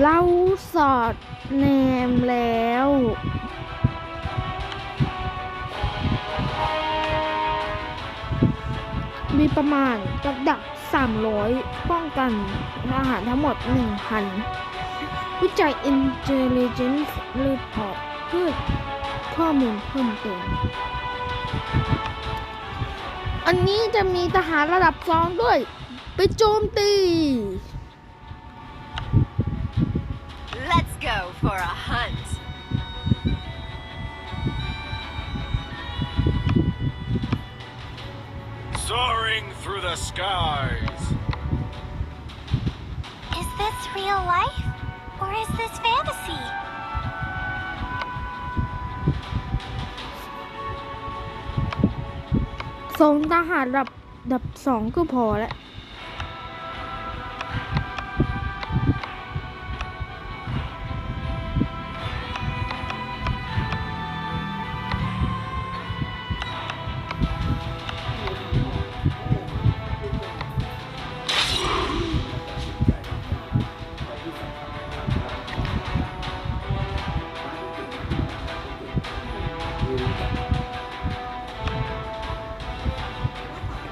เราสอดแนมแล้ว มีประมาณระดับ300 ป้องกันอาหารทั้งหมด 1,000 วิจัย Intelligence Report เพื่อข้อมูลเพิ่มเติม อันนี้จะมีทหารระดับสองด้วย ไปโจมตี go for a hunt. Soaring through the skies. Is this real life? Or is this fantasy? ทรงทหารระดับดับสองก็พอแล้ว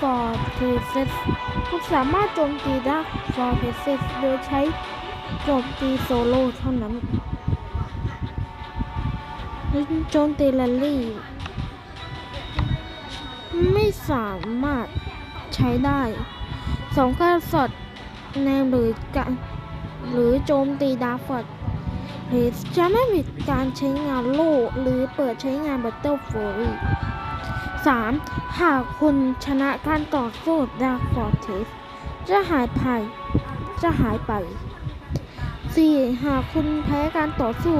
duni wa du du ji du. Ini si ba ni si ni. Mute e mu si wa fa du. Ini sa ji bu di e mu. เท่ากับดักฟอร์เทเซสคุณสามารถโจมตีดักฟอร์เทเซสโดยใช้โจมตีโซโล่เท่านั้นโจมตีแรลลี่ ไม่สามารถใช้ได้สองการสอดแนวหรือการหรือโจมตีดาร์ฟอร์ดจะไม่มีการใช้งานโล่หรือเปิดใช้งานบัตเตอร์ฟรี 3. หากคุณชนะการต่อสู้ดาร์ f อร์เทสจะหายไปจะหายไป 4. หากคุณแพ้การต่อสู้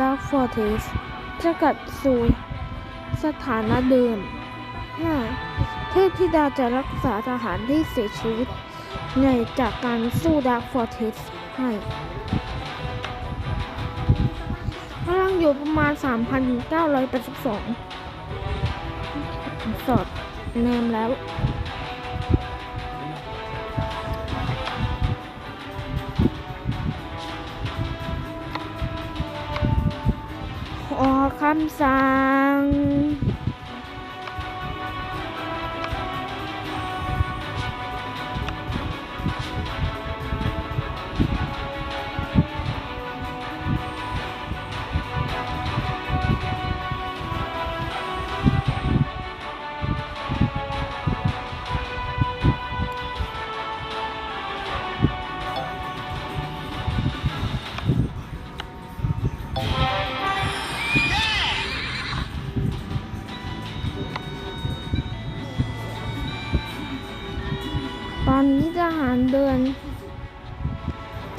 ดาร์ f อร์เทสจะกลับสู่สถานะเดิม 5. เทพธิดาจะรักษาทหารที่เสียชีวิต ในจากการสู้ดาร์ f อร์เทสให้พลังอยู่ประมาณ 3,982 สอดแนมแล้วขอคำสั่ง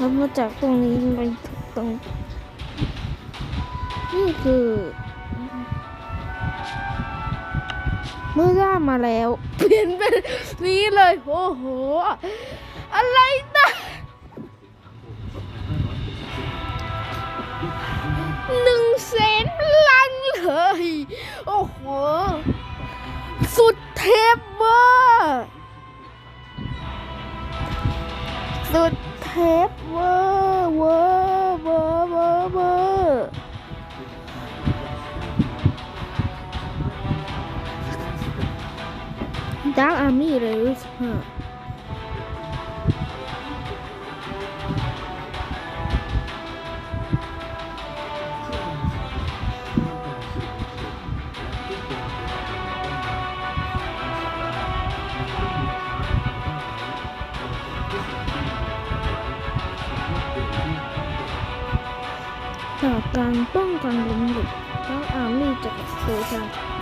เรามาจากตรงนี้ไปตรงนี่คือเมื่อได้มาแล้ว เปลี่ยนเป็นนี้เลยโอ้โห อะไรนะหนึ่งแสนลังเลย โอ้โห สุดเทพเวอร์สุดเทป ดาร์กอาร์มี่เลยรู้สึกฮะจากการป้องกันล้มหลุดดาร์กอาร์มี่จากโซชานั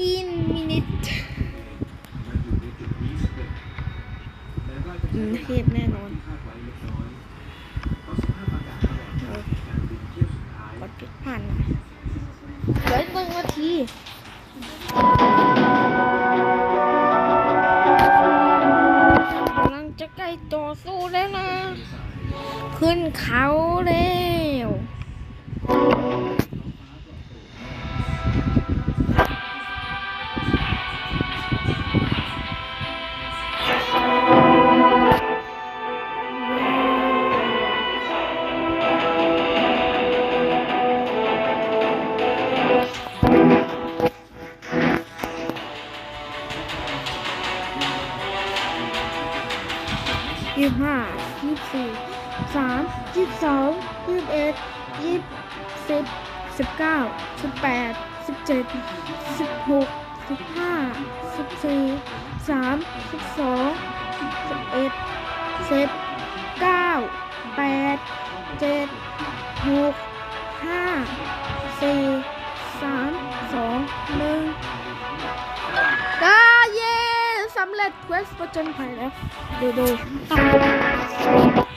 15 minutes อืมเทพแน่นอนกดผิดผ่านนะเหลืออีกหนึ่งนาทีกำลังจะใกล้ต่อสู้แล้วนะ ขึ้นเขาแล้ว ยี่สี่สามยี่สองยี่เอ็ดยี่สิบสิบเก้าสิบแปดสิบเจ็ดสิบหกสิบห้าสิบสี่สามสิบสองสิบเอ็ดสิบเก้าแปดเจ็ดหกห้าสี่สามสองหนึ่งได้เย้สำเร็จเค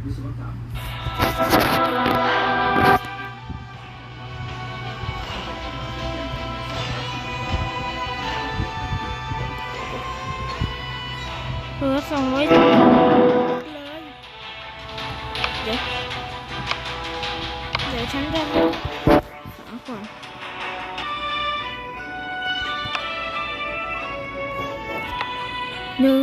เหลือสองร้อยเลยเดี๋ยวเดี๋ยวฉันจะเอาก่อนหนึ่ง